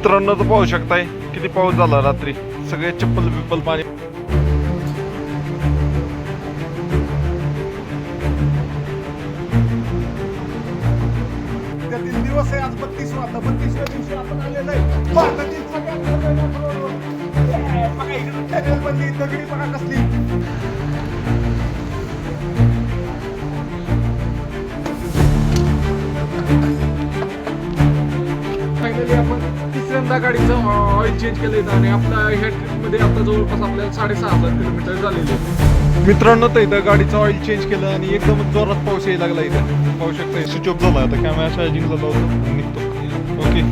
मित्रांनो तर पाहू शकताय किती पाऊस झाला रात्री. सगळे चप्पल बिप्पल पाणी तीन दिवस आहे आज बत्तीस आता बत्तीसव्या दिवशी आपण आहे. भारतातील सगळ्यात दगडी बघा कसली. आपण तिसऱ्यांदा गाडीचं ऑइल चेंज केलं आणि आपल्या ह्या ट्रिपमध्ये आता जवळपास आपल्याला साडेसहा हजार किलोमीटर झालेले मित्रांनो तर इथं गाडीचं ऑइल चेंज केलं आणि एकदम जोरात पाऊस यायला लागला इथं. पाहू शकता स्विच ऑफ झाला. आता कॅमेरा चार्जिंग झाला होता. निघतो. ओके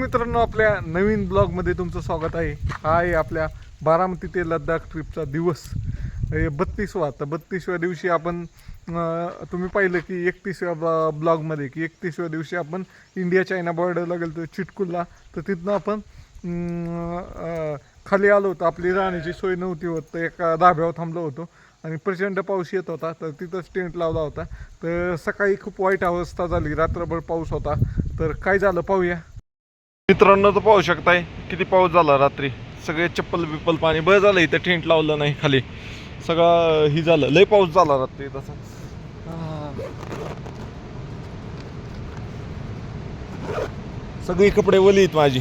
मित्रांनो आपल्या नवीन ब्लॉगमध्ये तुमचं स्वागत आहे. हा आहे आपल्या बारामती ते लद्दाख ट्रिपचा दिवस. बत्तीसवा तर बत्तीसव्या दिवशी आपण तुम्ही पाहिलं की एकतीसव्या ब्लॉ ब्लॉगमध्ये की एकतीसव्या दिवशी आपण इंडिया चायना बॉर्डरला गेलो चिटकुलला. तर तिथनं आपण खाली आलो होतो. आपली राहण्याची सोय नव्हती होत तर एका धाब्यावर थांबलो होतो. आणि प्रचंड पाऊस येत होता तर तिथंच टेंट लावला होता. तर सकाळी खूप वाईट अवस्था झाली रात्रभर पाऊस होता. तर काय झालं पाहूया. मित्रांनो तर पाहू शकताय किती पाऊस झाला रात्री. सगळे चप्पल बिप्पल पाणी बरं झालं इथं टेंट लावलं नाही खाली. सगळं ही झालं लय पाऊस झाला रात्री तसा. सगळी कपडे वली आहेत माझी.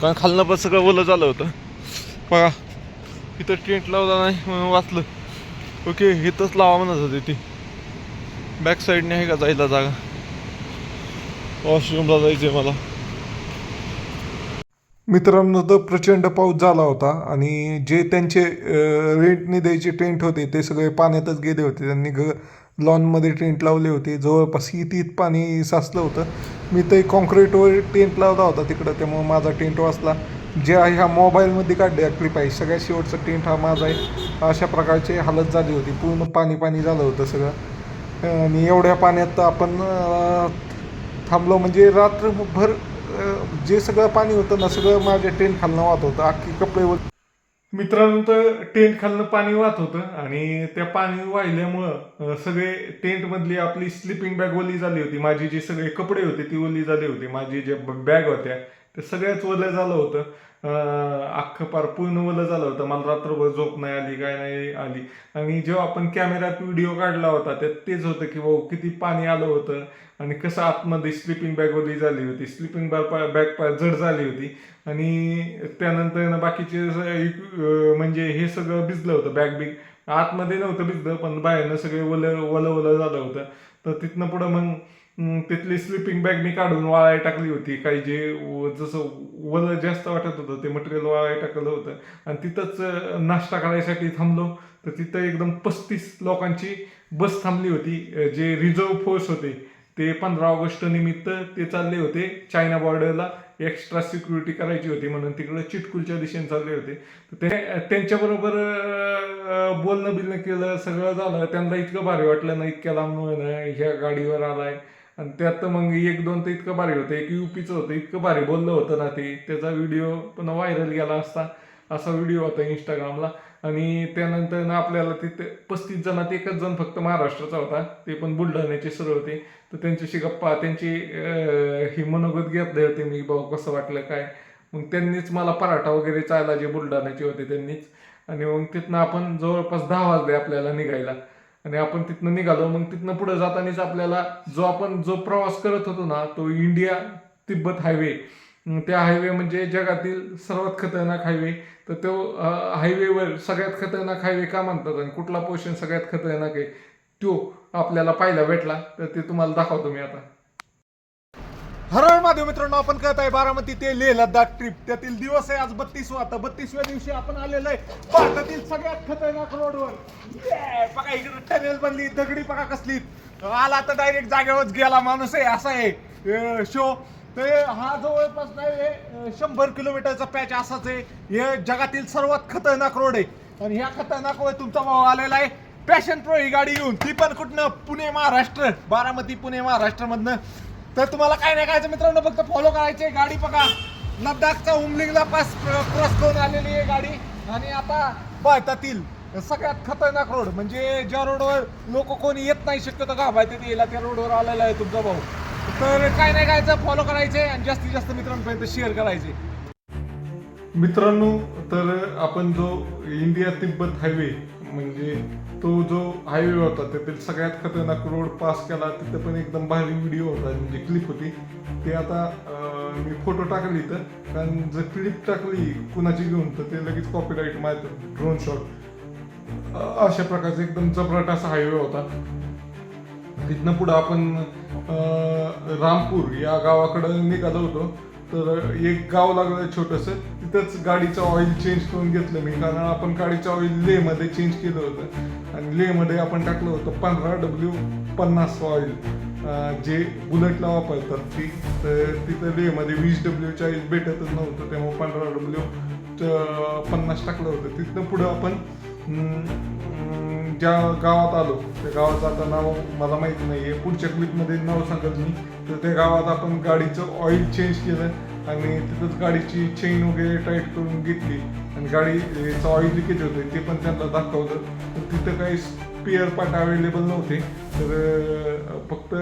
कारण खालनं पण सगळं ओलं झालं होतं. बघा इथं टेंट लावला नाही म्हणून वाचलं. ओके इथंच लावा म्हणत होते ती. बॅक साईडने आहे का जायला जागा? वॉशरूमला जायचंय मला. मित्रांनो तर प्रचंड पाऊस झाला होता आणि जे त्यांचे रेंटने द्यायचे टेंट होते ते सगळे पाण्यातच गेले होते. त्यांनी घ लॉनमध्ये टेंट लावले होते. जवळपास इथं पाणी साचलं होतं. मी ते कॉन्क्रीटवर टेंट लावला होता तिकडं त्यामुळे माझा टेंट वाचला. जे आहे ह्या मोबाईलमध्ये काढले क्लिप आहे. सगळ्यात शेवटचा टेंट हा माझा आहे. अशा प्रकारची हालत झाली होती. पूर्ण पाणी पाणी झालं होतं सगळं. आणि एवढ्या पाण्यात आपण थांबलो. म्हणजे रात्रभर जे सगळं पाणी होतं ना सगळं माझ्या टेंट खालनं वाहत होतं. अख्खी कपडे वर मित्रांनो तर टेंट खालनं पाणी वाहत होतं आणि त्या पाणी वाहिल्यामुळं सगळे टेंटमधली आपली स्लिपिंग बॅग ओली झाली होती. माझी जी सगळे कपडे होते ती ओली झाली होती. माझी जे बॅग होत्या ते सगळ्याच ओलं झालं होतं. अख्खं पार पूर्ण ओलं झालं होतं. मला रात्रभर झोप नाही आली काय नाही आली. आणि जेव्हा आपण कॅमेऱ्यात व्हिडिओ काढला होता त्यात तेच होतं की भाऊ किती पाणी आलं होतं. आणि कसं आतमध्ये स्लिपिंग बॅग ओली झाली होती. स्लिपिंग बॅग बॅग जड झाली होती. आणि त्यानंतर ना बाकीचे म्हणजे हे सगळं भिजलं होतं बॅग बिग. आतमध्ये नव्हतं भिजलं पण बाहेरनं सगळे ओलं ओलं ओलं झालं होतं. तर तिथनं पुढं मग तिथली स्लिपिंग बॅग मी काढून वाळाय टाकली होती. काही जे जसं वल जास्त वाटत होतं ते मटेरियल वाळाय टाकलं होतं. आणि तिथंच नाश्ता करायसाठी थांबलो. तर तिथं एकदम पस्तीस लोकांची बस थांबली होती. जे रिझर्व फोर्स होते ते पंधरा ऑगस्ट निमित्त ते चालले होते. चायना बॉर्डरला एक्स्ट्रा सिक्युरिटी करायची होती म्हणून तिकडे चिटकुलच्या दिशेने चालले होते. ते त्यांच्याबरोबर बोलणं बिलणं केलं सगळं झालं. त्यांना इतकं भारी वाटलं ना इतक्या लांब ह्या गाडीवर आलाय. आणि त्यात मग एक दोन तर इतकं भारी होतं एक युपीचं होतं इतकं भारी बोललं होतं ना ते. त्याचा व्हिडिओ पण व्हायरल गेला असता. असा व्हिडिओ होता इंस्टाग्रामला आणि त्यानंतर आपल्याला तिथे पस्तीस जणात एकच जण फक्त महाराष्ट्राचा होता. ते पण बुलढाण्याचे सर होते. तर त्यांच्याशी गप्पा त्यांची अं, ही मनोगत घेतले होते मी भाऊ कसं वाटलं काय? मग त्यांनीच मला पराठा वगैरे चायला जे बुलढाण्याचे होते त्यांनीच. आणि मग तिथनं आपण जवळपास दहा वाजले आपल्याला निघायला. आणि आपण तिथनं निघालो मग तिथनं पुढे जातानाच आपल्याला जो आपण जो प्रवास करत होतो ना तो इंडिया तिब्बत हायवे. त्या हायवे म्हणजे जगातील सर्वात खतरनाक हायवे. तर तो हायवेवर सगळ्यात खतरनाक हायवे का म्हणतात आणि कुठला पोर्शन सगळ्यात खतरनाक आहे तो आपल्याला पाहायला भेटला. तर ते तुम्हाला दाखवतो मी आता. हरळ हर मित्रांनो आपण कळत आहे बारामती ते लेह लद्दाख ट्रिप त्यातील दिवस आहे आज बत्तीसवा. आता बत्तीसव्या दिवशी आपण आलेलो आहे भारतातील सगळ्यात खतरनाक रोडवर बघा इकडे टनेल बनली दगडी बघा कसली. आला तर डायरेक्ट जागेवरच गेला माणूस आहे असा आहे. शो तर हा जवळपास नाही शंभर किलोमीटरचा पॅच असाच आहे. हे जगातील सर्वात खतरनाक रोड आहे. आणि ह्या खतरनाक रोड तुमचा भाऊ आलेला आहे. पॅशन प्रो ही गाडी घेऊन. ती पण कुठनं? पुणे महाराष्ट्र. बारामती पुणे महाराष्ट्रमधनं. तर तुम्हाला काय नाही करायचं मित्रांनो फक्त फॉलो करायचे गाडी बघा. लद्दाखचा उमलिंगला पास क्रॉस करून आलेली आहे गाडी. आणि आता भारतातील सगळ्यात खतरनाक रोड म्हणजे ज्या रोडवर लोक कोणी येत नाही शक्यतो का ते यायला त्या रोडवर आलेला आहे तुमचा भाऊ. तर काय नाही करायचं फॉलो करायचे आणि जास्तीत जास्त मित्रांपर्यंत शेअर करायचे. मित्रांनो तर आपण जो इंडिया तिब्बत हायवे म्हणजे तो जो हायवे होता त्यातील सगळ्यात खतरनाक रोड पास केला तिथं पण एकदम भारी व्हिडिओ होता म्हणजे क्लिप होती. ते आता मी फोटो टाकले इथं कारण जर क्लिप टाकली कुणाची घेऊन तर ते लगेच कॉपीराईट मारतं ड्रोन शॉट अशा प्रकारचा एकदम जबराट असा हायवे होता. तिथनं पुढं आपण रामपूर या गावाकडं निघालो होतो. तर एक गाव लागलं छोटंसं तिथंच गाडीचं ऑइल चेंज करून घेतलं मी कारण आपण गाडीचं ऑइल लेमध्ये चेंज केलं होतं. आणि लेमध्ये आपण टाकलं होतं पंधरा डब्ल्यू पन्नास ऑइल जे बुलेटला वापरतात ती तर तिथं लेमध्ये वीस डब्ल्यूच्या ऑइल भेटतच नव्हतं. त्यामुळे पंधरा डब्ल्यू पन्नास टाकलं होतं. तिथनं पुढं आपण ज्या गावात आलो त्या गावाचं आता नाव मला माहिती नाही आहे पुढच्या क्लिपमध्ये नाव सांगत मी तर त्या गावात आपण गाडीचं ऑइल चेंज केलं. आणि तिथंच गाडीची चेन वगैरे टाईट करून घेतली. आणि गाडीचं ऑइल लिकेज होते ते पण त्यांना दाखवलं. तर तिथं काही स्पेअर पार्ट अवेलेबल नव्हते. तर फक्त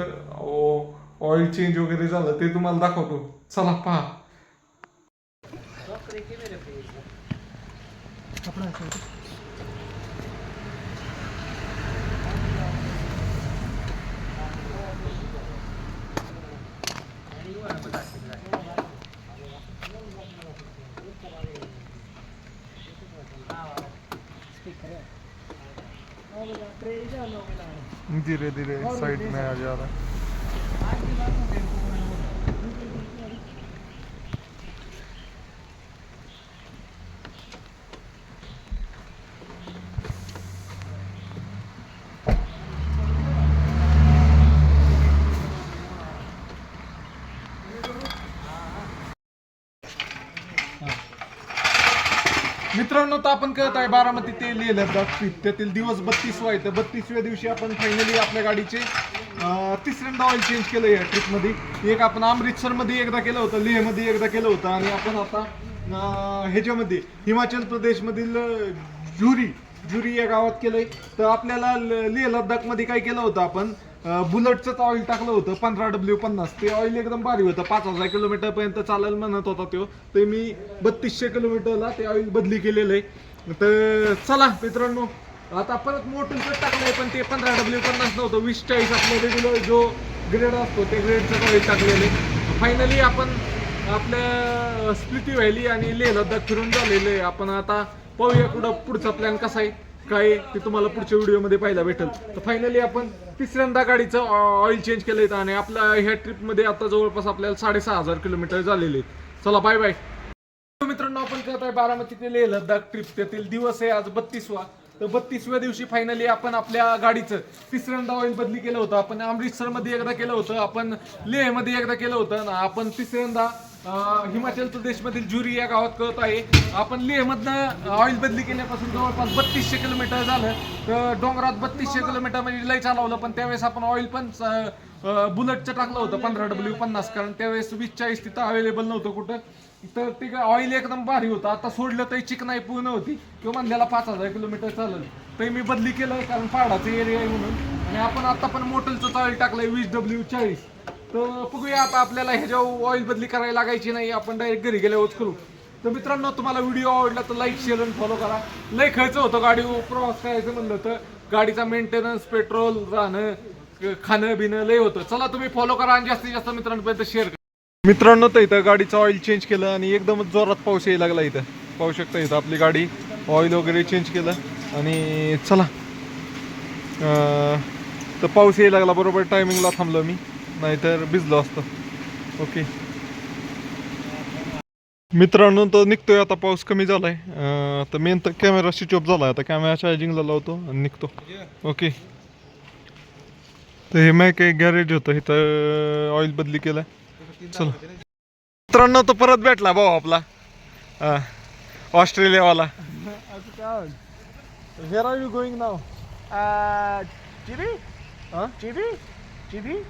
ऑइल चेंज वगैरे झालं ते तुम्हाला दाखवतो. चला पहा. धीरे धीरे साइड में आ जा रहा है मित्रांनो तर आपण करत आहे बारामती ते लेह लद्दाख त्यातील दिवस बत्तीस व्हायचं. तर बत्तीसव्या दिवशी आपण फायनली आपल्या गाडीचे तिसऱ्यांदा ऑइल चेंज केलं या ट्रिपमध्ये एक आपण अमृतसरमध्ये एकदा केलं होतं लेहमध्ये एकदा केलं होतं आणि आपण आता ह्याच्यामध्ये हिमाचल प्रदेशमधील झुरी जुरी जुरी या गावात केलंय. तर आपल्याला ल- लेह लद्दाखमध्ये काय केलं होतं आपण? बुलेटचंच ऑइल टाकलं होतं पंधरा डब्ल्यू पन्नास. ते ऑइल एकदम भारी होतं. पाच हजार किलोमीटर पर्यंत म्हणत होता तो. ते मी बत्तीसशे किलोमीटरला ते ऑइल बदली केलेलं आहे. तर चला मित्रांनो आता परत मोठं टाकलंय पण ते पंधरा डब्ल्यू पन्नास नव्हतं. वीस चाळीस आपलं रेग्युलर जो ग्रेड असतो ते ग्रेडचं ऑइल टाकलेलं आहे. फायनली आपण आपल्या स्प्लिटी व्हॅली आणि लेह लद्दाख फिरून झालेलं आहे. आपण आता पाहूया कुठं पुढचा प्लॅन कसा आहे. काय ते तुम्हाला पुढच्या व्हिडिओमध्ये पाहायला भेटेल. तर फायनली आपण तिसऱ्यांदा गाडीचं ऑइल चेंज केलं आणि आपल्या ह्या ट्रिपमध्ये आता जवळपास आपल्याला साडेसहा हजार किलोमीटर झालेले आहेत. चला बाय बाय मित्रांनो आपण करत आहे बारामती ते लेह लद्दाख ट्रिप त्यातील दिवस आहे आज बत्तीसवा. तर बत्तीसव्या दिवशी फायनली आपण आपल्या गाडीचं तिसऱ्यांदा ऑइल बदली केलं होतं. आपण अमृतसरमध्ये एकदा केलं होतं आपण लेहमध्ये एकदा केलं होतं आपण तिसऱ्यांदा हिमाचल प्रदेशमधील जुरी या गावात कळत आहे. आपण लेहमधनं ऑइल बदली केल्यापासून जवळपास बत्तीसशे किलोमीटर झालं. तर डोंगरात बत्तीसशे किलोमीटर म्हणजे लय चालवलं पण त्यावेळेस आपण ऑइल पण बुलेटचं टाकलं होतं पंधरा डब्ल्यू पन्नास कारण त्यावेळेस वीस चाळीस तिथं अवेलेबल नव्हतं कुठं. तर ते ऑइल एकदम भारी होतं. आता सोडलं तरी चिकनाई पूर्ण होती. किंवा म्हणल्याला पाच हजार किलोमीटर चालेल. तर मी बदली केलं कारण पहाडाचं एरिया आहे म्हणून. आणि आपण आता पण मोटलचं ऑइल टाकलंय वीस डब्ल्यू चाळीस. तर बघूया आता आपल्याला ह्याच्यावर ऑइल बदली करायला लागायची नाही आपण डायरेक्ट घरी गेल्यावरच करू. तर मित्रांनो तुम्हाला व्हिडिओ आवडला तर लाईक शेअर आणि फॉलो करा. लय खर्च होतो गाडी प्रवास करायचं म्हणलं तर. गाडीचा मेंटेनन्स पेट्रोल राहणं खाणं बिणं लय होतं. चला तुम्ही फॉलो करा आणि जास्तीत जास्त मित्रांपर्यंत शेअर करा. मित्रांनो तर इथं गाडीचं ऑइल चेंज केलं आणि एकदमच जोरात पाऊस यायला लागला इथं. पाहू शकता इथं आपली गाडी ऑइल वगैरे चेंज केलं. आणि चला. तर पाऊस यायला लागला बरोबर टायमिंगला थांबलो मी. नाहीतर भिजलो असतो. ओके. मित्रांनो तर निघतोय आता पाऊस कमी झालाय. अं, तर मेन तर कॅमेरा स्विच ऑफ झालाय. आता कॅमेरा चार्जिंगला लावतो आणि निघतो. ओके. तर हे मॅक एक गॅरेज होतं. इथं ऑइल बदली केलाय. चला. मित्रांनो तो परत भेटला भाऊ आपला. ऑस्ट्रेलियावाला. Where are you going now? Uh, GB? Huh?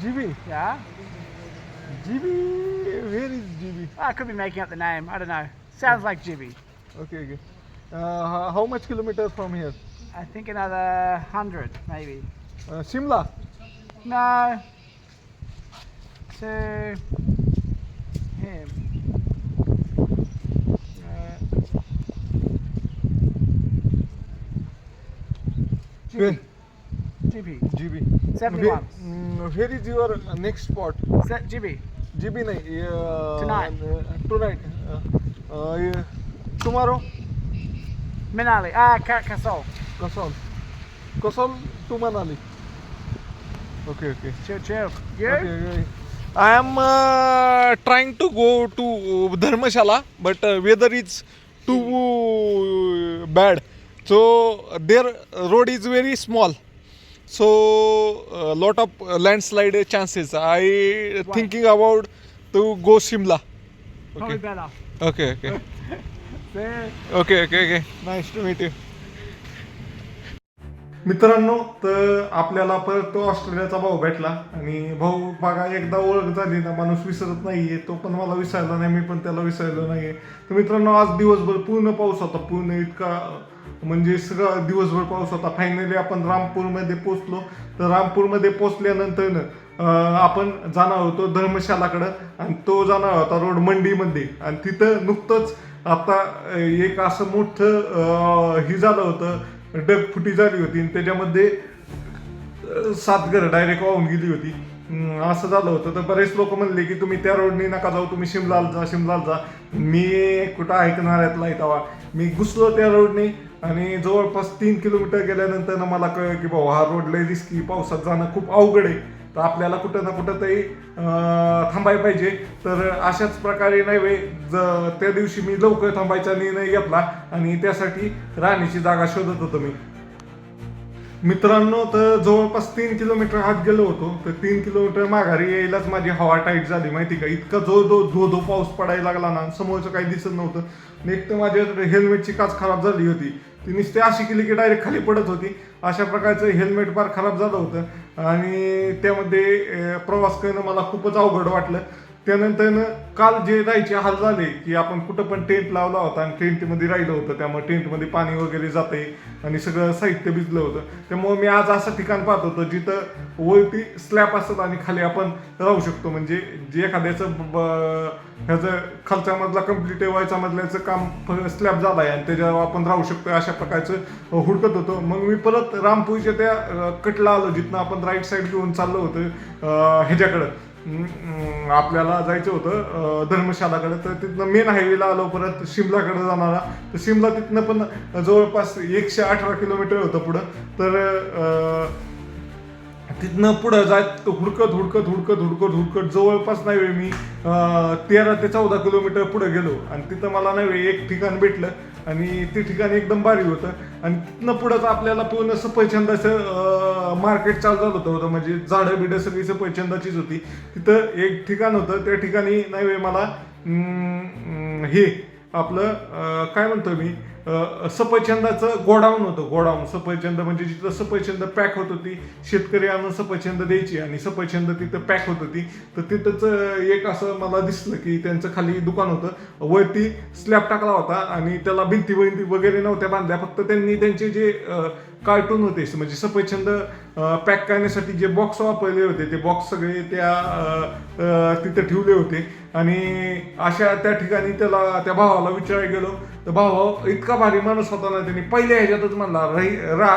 GB. Yeah. GB. Where is GB? I could be making up the name. I don't know. Sounds like GB. Okay, okay. Uh, how, much kilometers from here? I think another hundred, maybe. Uh, Shimla. No. To him. Uh, Where? GB GB seventy one where is your next spot GB GB नाही tonight tomorrow Manali a Kasol Kasol Kasol to Manali okay okay I am trying to go to Dharamshala but weather is too bad so there road is very small So a lot of landslide chances. I thinking about to go Shimla. Probably Okay. better. Okay, okay. There. Okay okay okay nice to meet you मित्रांनो तर आपल्याला परत तो ऑस्ट्रेलियाचा भाऊ भेटला आणि भाऊ बघा एकदा ओळख झाली ना माणूस विसरत नाहीये तो पण मला विसरला नाही मी पण त्याला विसरलो नाहीये तर मित्रांनो आज दिवसभर पूर्ण पाऊस होता पूर्ण इतका म्हणजे सगळं दिवसभर पाऊस होता. फायनली आपण रामपूरमध्ये पोचलो तर रामपूरमध्ये पोचल्यानंतरनं आपण जाणार होतो धर्मशालाकडं आणि तो जाणार होता रोड मंडीमध्ये. आणि तिथं नुकतंच आता एक असं मोठं हे झालं होतं. डगफुटी झाली होती आणि त्याच्यामध्ये सात घरं डायरेक्ट वाहून गेली होती. असं झालं होतं. तर बरेच लोक म्हणले की तुम्ही त्या रोडनी नका जाऊ तुम्ही शिमलाल जा शिमलाल जा. मी कुठं ऐकणाऱ्यातला आहे तेव्हा. मी घुसलो त्या रोडने आणि जवळपास तीन किलोमीटर गेल्यानंतर ना मला कळलं की भाऊ हा रोड लय रिस्की पावसात जाणं खूप अवघड आहे. तर आपल्याला कुठं ना कुठं तरी थांबायला पाहिजे. तर अशाच प्रकारे नाही वे ज- त्या दिवशी मी लवकर थांबायचा निर्णय घेतला आणि त्यासाठी राहण्याची जागा शोधत होतो मी. मित्रांनो तर जवळपास तीन किलोमीटर आत गेलो होतो. तर तीन किलोमीटर माघारी यायलाच माझी हवा टाईट झाली माहिती का? इतका जो जो धो धो पाऊस पडायला लागला ना समोरचं काही दिसत नव्हतं. एक तर माझ्या हेल्मेटची काच खराब झाली होती. ती नुसते अशी केली की डायरेक्ट खाली पडत होती. अशा प्रकारचं हेल्मेट फार खराब झालं होतं. आणि त्यामध्ये प्रवास करणं मला खूपच अवघड वाटलं. त्यानंतर काल जे राहायचे हाल झाले की आपण कुठं पण टेंट लावला होता आणि टेंटमध्ये राहिलं होतं त्यामुळे टेंटमध्ये पाणी वगैरे जाते आणि सगळं साहित्य भिजलं होतं. त्यामुळे मी आज असं ठिकाण पाहत होतो जिथं वरती स्लॅब असतात आणि खाली आपण राहू शकतो. म्हणजे जे एखाद्याचं ह्याचं खालच्या मधला कंप्लीट व्हायचा मधल्याचं काम स्लॅब झालं आहे आणि त्याच्यावर आपण राहू शकतो अशा प्रकारचं हुडकत होतो. मग मी परत रामपूरच्या त्या कटला आलो जिथनं आपण राईट साईड घेऊन चाललो होतो ह्याच्याकडं. आपल्याला जायचं होतं धर्मशालाकडे. तर तिथनं मेन हायवेला आलो परत शिमलाकडे जाणारा. तर शिमला तिथनं पण जवळपास एकशे अठरा किलोमीटर होतं पुढं. तर तिथनं पुढं जात हुडकत हुडकत हुडकत हुडकत हुडकत जवळपास नाही वेळ मी तेरा ते चौदा किलोमीटर पुढे गेलो. आणि तिथं मला नाही वेळ एक ठिकाण भेटलं. आणि ते ठिकाण एकदम भारी होतं. आणि तिथनं पुढंच आपल्याला पूर्ण सफरचंदाचं मार्केट चालू झालं होतं होतं. म्हणजे झाडं बिडं सगळी सफरचंदाचीच होती. तिथं एक ठिकाण होतं त्या ठिकाणी नाही मला हे आपलं काय म्हणतो मी? सफरचंदाचं गोडाऊन होतं गोडाऊन. सफरचंद म्हणजे जिथं सफरचंद पॅक होत होती शेतकरी आणून सफरचंद द्यायची आणि सफरचंद तिथं पॅक होत होती. तर तिथंच एक असं मला दिसलं की त्यांचं खाली दुकान होतं. वरती स्लॅब टाकला होता आणि त्याला भिंती भिंती वगैरे नव्हत्या बांधल्या. फक्त त्यांनी त्यांचे जे कार्टून होते म्हणजे सफरचंद पॅक करण्यासाठी जे बॉक्स वापरले होते ते बॉक्स सगळे त्या तिथं ठेवले होते. आणि अशा त्या ठिकाणी त्याला त्या भावाला विचारायला गेलो तर भाऊ इतका भारी माणूस होता ना त्यांनी. पहिल्या ह्याच्यातच म्हणला रही रा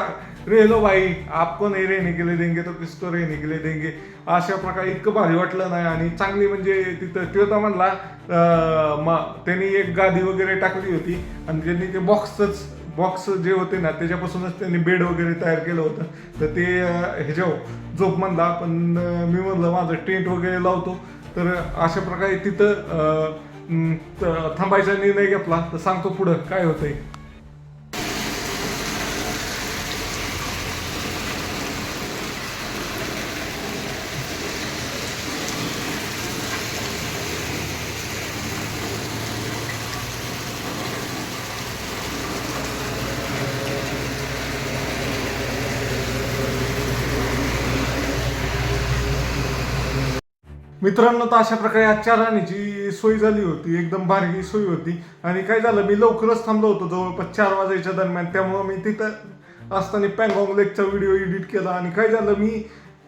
रे लो भाई आपको नाही रे निघले देंगे तो किसको रे निघले देंगे. अशा प्रकारे इतकं भारी वाटलं नाही. आणि चांगली म्हणजे तिथं तो तर म्हणला अं, त्यांनी एक गादी वगैरे टाकली होती. आणि त्यांनी ते बॉक्सच बॉक्स जे होते ना त्याच्यापासूनच त्यांनी बेड वगैरे तयार केलं होतं. तर ते ह्याच्या झोप म्हणला. पण मी म्हणलं माझं टेंट वगैरे लावतो. तर अशा प्रकारे तिथं थांबायचा निर्णय घेतला. तर सांगतो पुढं काय होतंय. मित्रांनो तर अशा प्रकारे आज चहा राहण्याची सोय झाली होती. एकदम भारी सोय होती. आणि काय झालं मी लवकरच थांबलो होतो. जवळपास चार वाजायच्या दरम्यान. त्यामुळं मी तिथं असताना पॅंगॉंग लेकचा व्हिडिओ एडिट केला. आणि काय झालं मी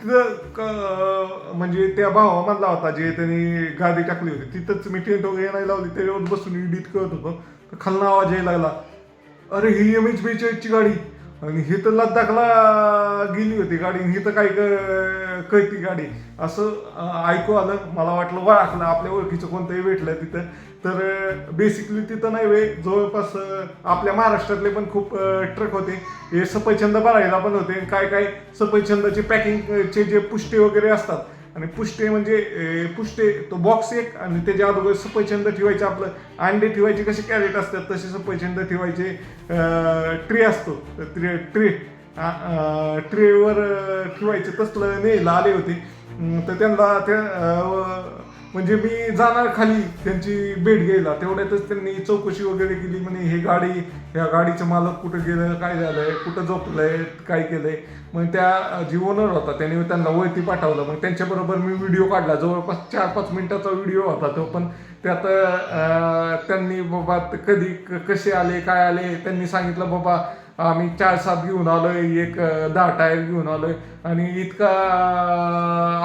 तिथं क- म्हणजे त्या भावामधला होता जे त्यांनी गादी टाकली होती. तिथंच मी टेंट वगैरे नाही लावली त्याच्यावर बसून एडिट करत होतो. तर आवाज यायला लागला. अरे ही एम एच बेचाळीसची गाडी. आणि ही तर लद्दाखला गेली होती गाडी. आणि ही तर काही क- कळती गाडी. असं ऐकू आलं मला वाटलं वळखलं. आपल्या ओळखीचं कोणतंही भेटलं तिथं. तर बेसिकली तिथं नाही वे जवळपास आपल्या महाराष्ट्रातले पण खूप ट्रक होते. हे सफरचंद भरायला पण होते. काय काय सफरचंदाचे पॅकिंगचे जे पुष्टे वगैरे असतात आणि पुष्टे म्हणजे पुष्टे तो बॉक्स एक आणि त्याच्या अगोदर सफरचंद ठेवायचे आपलं. अंडे ठेवायचे कसे कॅरेट असतात तसे सफरचंद ठेवायचे. ट्रे असतो ट्रे ट्रे ट्रेवर ठेवायचे तसलं नेलं आले होते. तर त्यांना त्या म्हणजे मी जाणार खाली त्यांची भेट घ्यायला. तेवढ्यातच त्यांनी चौकशी वगैरे केली म्हणे हे गाडी ह्या गाडीचं मालक कुठं गेलं काय झालंय कुठं झोपलंय काय केलंय? मग त्या जी ओनर होता त्याने त्यांना वळती पाठवलं. मग त्यांच्याबरोबर मी व्हिडिओ काढला. जवळपास चार पाच मिनिटाचा व्हिडिओ होता तो पण त्यात त्यांनी बाबा कधी क- कसे आले काय आले त्यांनी सांगितलं बाबा आम्ही चार सात घेऊन आलोय एक दहा टायर घेऊन आलोय. आणि इतका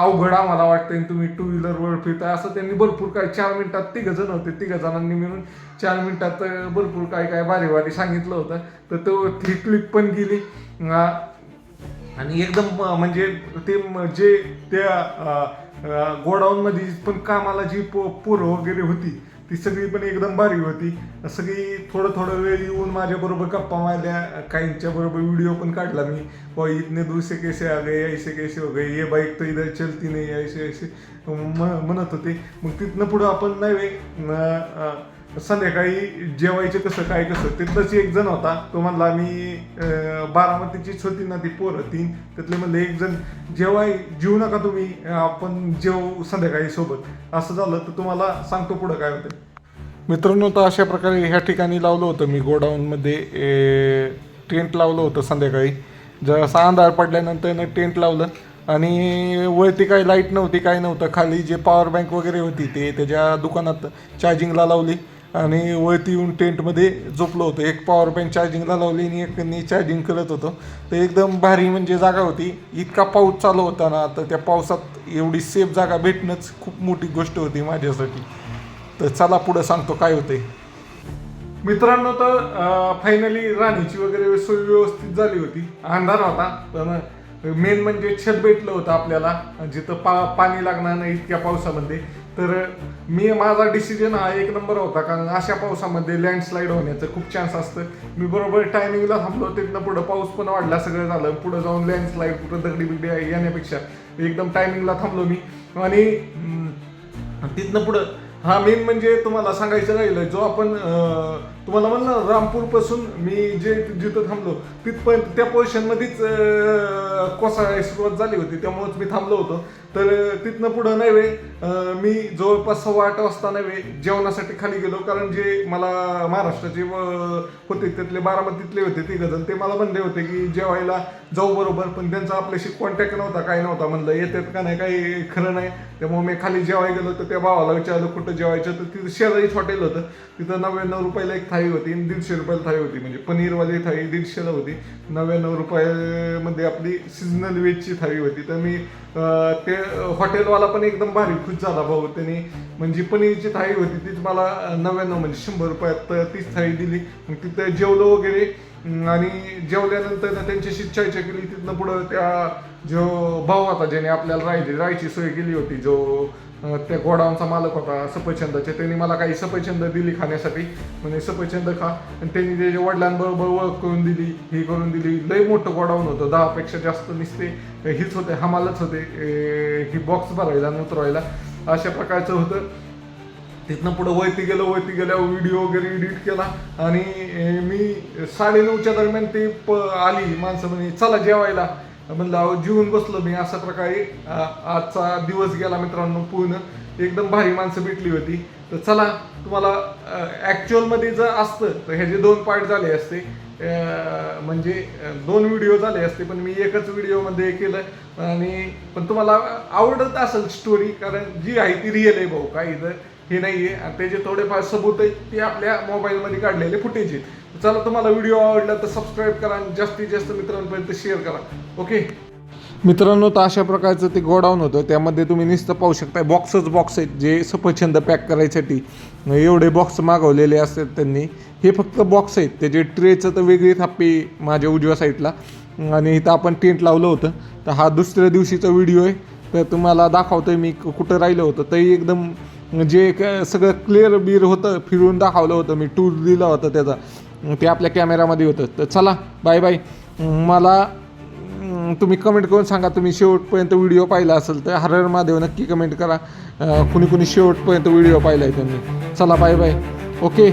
अवघड आम्हाला वाटतंय तुम्ही टू व्हीलरवर फिरताय. असं त्यांनी भरपूर काय चार मिनिटात तिघ जण होते तिघ जणांनी मिळून चार मिनिटात भरपूर काय काय भारी भारी सांगितलं होतं. तर तो ती क्लिप पण गेली. आणि एकदम म्हणजे ते जे त्या गोडाऊन मध्ये पण कामाला जी पो पोरं वगैरे होती ती सगळी पण एकदम भारी होती. सगळी थोडं थोडं वेळ येऊन माझ्याबरोबर गप्पा मारल्या. काहींच्या बरोबर व्हिडिओ पण काढला मी. हो, व इतने दूसरे कैसे आ गए ऐसे कैसे हो गए? ये बाईक तर इधर चलती नाही ऐसे ऐसे म- म्हणत होते. मग तिथनं पुढं आपण नाही संध्याकाळी जेवायचे कसं काय कसं तिथलंच एक जण होता. तो म्हणला मी बारामतीची बारामतीचीच होती ना ती पोरं तीन त्यातले म्हणले एक जण जेवाय जेवू नका तुम्ही आपण जेवू संध्याकाळी सोबत. असं झालं. तर तुम्हाला सांगतो पुढं काय होतं मित्रांनो तर अशा प्रकारे ह्या ठिकाणी लावलं होतं मी. गोडाऊनमध्ये टेंट लावलं होतं संध्याकाळी. जसा अंधार पडल्यानंतर टेंट लावलं. आणि वरती काही लाइट नव्हती काही नव्हतं. खाली जे पॉवर बँक वगैरे होती ते त्याच्या दुकानात चार्जिंगला लावली. आणि वरती येऊन टेंटमध्ये झोपलो होतो. एक पॉवर बँक चार्जिंगला लावली आणि एक मी चार्जिंग करत होतो. तर एकदम भारी म्हणजे जागा होती. इतका पाऊस चालू होता ना तर त्या पावसात एवढी सेफ जागा भेटणंच खूप मोठी गोष्ट होती माझ्यासाठी. तर चला पुढं सांगतो काय होते मित्रांनो तर फायनली राणीची वगैरे सोय व्यवस्थित झाली होती. अंधार होता पण मेन म्हणजे छत भेटलं होतं आपल्याला. जिथं पा पाणी लागणार नाही इतक्या पावसामध्ये. तर मी माझा डिसिजन हा एक नंबर होता कारण अशा पावसामध्ये लँडस्लाईड होण्याचं खूप चान्स असतं. मी बरोबर टायमिंगला थांबलो तिथनं पुढं पाऊस पण वाढला सगळं झालं. पुढं जाऊन लँडस्लाईड कुठं दगडी बिगडी येण्यापेक्षा एकदम टायमिंगला थांबलो मी. आणि तिथनं पुढं हा मेन म्हणजे तुम्हाला सांगायचं राहिलं जो आपण तुम्हाला म्हणलं रामपूरपासून मी जे जिथं थांबलो तिथपर्यंत त्या पोझिशनमध्येच कोसळायला सुरुवात झाली होती त्यामुळेच मी थांबलो होतो. तर तिथनं पुढं नाही वे. मी जवळपास सव्वा आठ वाजता नव्हे जेवणासाठी खाली गेलो. कारण जे मला महाराष्ट्राचे होते त्यातले बारामतीतले होते ते गजल ते मला म्हणले होते की जेवायला जाऊ बरोबर पण त्यांचा आपल्याशी कॉन्टॅक्ट नव्हता काय नव्हता. म्हणलं येतात का नाही काही खरं नाही. त्यामुळे मी खाली जेवायला गेलो तर त्या भावाला विचारलं कुठं जेवायचं. तर तिथं शेजारीच हॉटेल होतं. तिथं नव्याण्णव रुपयाला एक थाळी होती आणि दीडशे रुपयाला थाळी होती. म्हणजे पनीरवाली थाळी दीडशेला होती. नव्याण्णव रुपयामध्ये आपली सिजनल वेजची थाळी होती. तर मी ते हॉटेलवाला पण एकदम भारी खुश झाला भाऊ. त्यांनी म्हणजे पनीरची थाळी होती तीच मला नव्याण्णव म्हणजे शंभर रुपयात तीच थाळी दिली. मग तिथं जेवलं वगैरे आणि जेवल्यानंतर त्यांच्याशी चर्चा केली तिथनं पुढं त्या जो भाऊ होता ज्याने आपल्याला राहायची राहायची सोय केली होती जो त्या गोडाऊनचा मालक होता सफरचंदाचे त्यांनी मला काही सफरचंद दिली खाण्यासाठी. म्हणजे सफरचंद खा. आणि त्यांनी त्याच्या वडिलांबरोबर ओळख करून दिली ही करून दिली. लय मोठं गोडाऊन होतं दहापेक्षा जास्त निसते हीच होते हमालच होते ही बॉक्स भरायला आणि उतरवायला. अशा प्रकारचं होतं. तिथनं पुढं वरती गेलो वरती गेल्यावर व्हिडिओ वगैरे एडिट केला. आणि मी मी साडेनऊच्या दरम्यान ती प आली. माणसं म्हणे चला जेवायला. म्हणलं अहो जेवून बसलो मी. अशा प्रकारे आजचा दिवस गेला मित्रांनो पूर्ण. एकदम भारी माणसं भेटली होती. तर चला तुम्हाला ॲक्च्युअलमध्ये जर असतं तर ह्याचे दोन पार्ट झाले असते. म्हणजे दोन व्हिडिओ झाले असते पण मी एकच व्हिडिओमध्ये केलं. आणि पण तुम्हाला आवडत असेल स्टोरी कारण जी आहे ती रिअल आहे भाऊ काही तर. हे नाही आहे आणि त्याचे थोडेफार सबूत आहेत ते आपल्या मोबाईलमध्ये काढलेले फुटेज आहेत. चला तुम्हाला व्हिडिओ आवडला तर सबस्क्राईब करा आणि जास्तीत जास्त मित्रांपर्यंत शेअर करा. ओके मित्रांनो तर अशा प्रकारचं ते गोडाऊन होतं. त्यामध्ये तुम्ही नुसतं पाहू शकता बॉक्सच बॉक्स आहेत जे सफरचंद पॅक करायसाठी. एवढे बॉक्स मागवलेले असतात त्यांनी. हे फक्त बॉक्स आहेत. त्याचे ट्रेचं तर वेगळी थापी माझ्या उजव्या साईडला आणि इथं आपण टेंट लावलं होतं. तर हा दुसऱ्या दिवशीचा व्हिडिओ आहे. तर तुम्हाला दाखवतोय मी क- कुठं राहिलं होतं. तरी एकदम जे क- सगळं क्लिअर बीर होतं फिरून दाखवलं होतं मी टूर दिला होता त्याचा. ते आपल्या कॅमेरामध्ये होतं. तर चला बाय बाय मला तुम्ही कमेंट करून सांगा. तुम्ही शेवटपर्यंत व्हिडिओ पाहिला असेल तर हरर महादेव नक्की कमेंट करा. कुणी कुणी शेवटपर्यंत व्हिडिओ पाहिला आहे त्यांनी. चला बाय बाय ओके